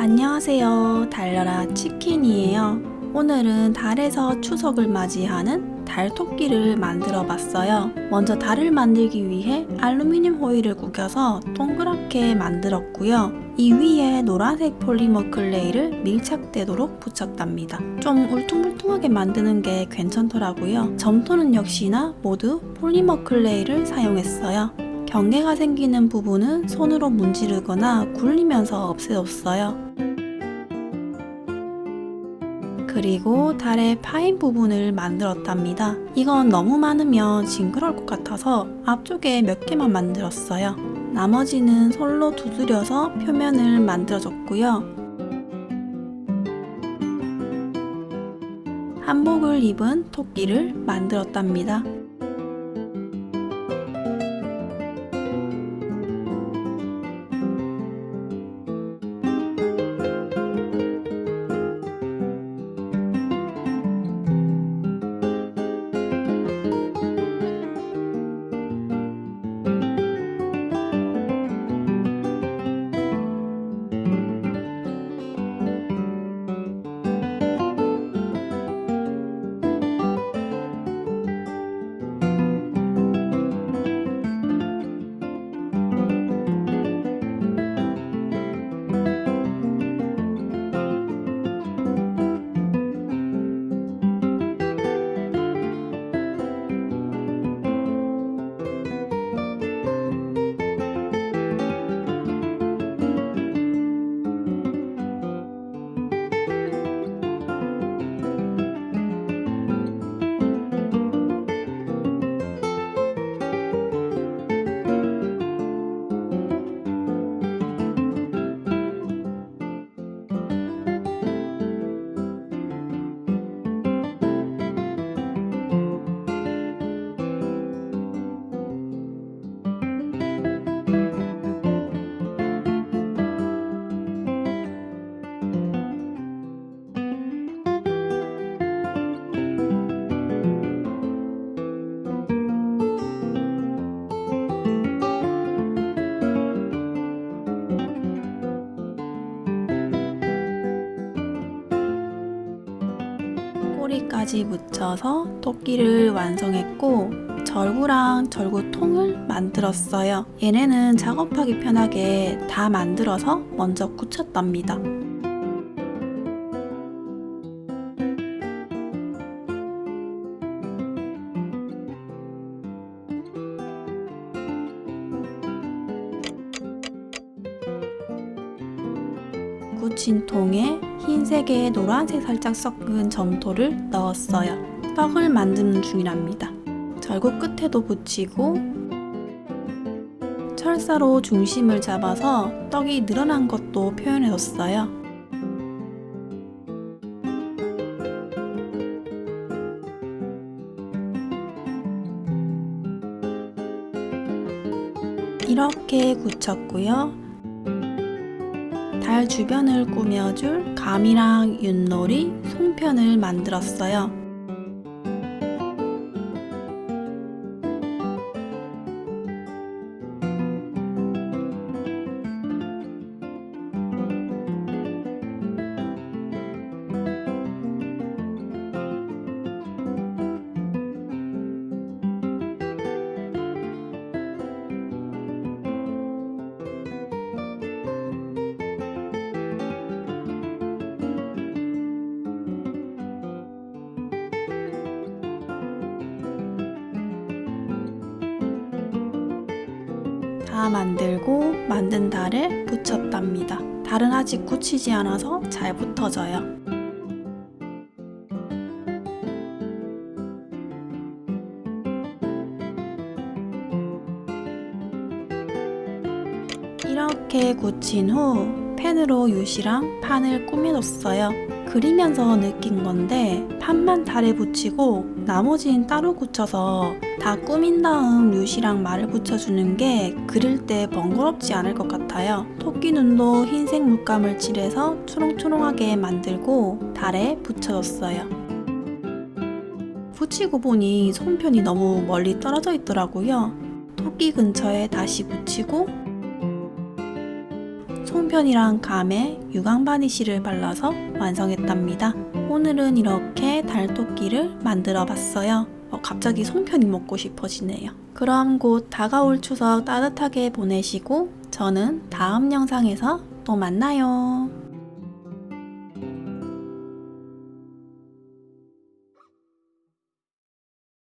안녕하세요. 달려라 치킨이에요. 오늘은 달에서 추석을 맞이하는 달토끼를 만들어 봤어요. 먼저 달을 만들기 위해 알루미늄 호일을 구겨서 동그랗게 만들었고요. 이 위에 노란색 폴리머 클레이를 밀착되도록 붙였답니다. 좀 울퉁불퉁하게 만드는 게 괜찮더라고요. 점토는 역시나 모두 폴리머 클레이를 사용했어요. 경계가 생기는 부분은 손으로 문지르거나 굴리면서 없애줬어요. 그리고 달의 파인 부분을 만들었답니다. 이건 너무 많으면 징그러울 것 같아서 앞쪽에 몇 개만 만들었어요. 나머지는 솔로 두드려서 표면을 만들어줬고요. 한복을 입은 토끼를 만들었답니다. 꼬리까지 붙여서 토끼를 완성했고 절구랑 절구통을 만들었어요. 얘네는 작업하기 편하게 다 만들어서 먼저 굳혔답니다. 굳힌 통에 흰색에 노란색 살짝 섞은 점토를 넣었어요. 떡을 만드는 중이랍니다. 절구 끝에도 붙이고 철사로 중심을 잡아서 떡이 늘어난 것도 표현해줬어요. 이렇게 굳혔고요. 달 주변을 꾸며줄 감이랑 윷놀이, 송편을 만들었어요. 다 만들고 만든 달을 붙였답니다. 달은 아직 굳히지 않아서 잘 붙어져요. 이렇게 굳힌 후 펜으로 유시랑 판을 꾸며줬어요. 그리면서 느낀 건데 판만 달에 붙이고 나머지는 따로 굳혀서 다 꾸민 다음 유시랑 말을 붙여주는 게 그릴 때 번거롭지 않을 것 같아요. 토끼 눈도 흰색 물감을 칠해서 초롱초롱하게 만들고 달에 붙여줬어요. 붙이고 보니 손편이 너무 멀리 떨어져 있더라고요. 토끼 근처에 다시 붙이고 송편이랑 감에 유광 바니쉬를 발라서 완성했답니다. 오늘은 이렇게 달토끼를 만들어 봤어요. 어, 갑자기 송편이 먹고 싶어지네요. 그럼 곧 다가올 추석 따뜻하게 보내시고 저는 다음 영상에서 또 만나요.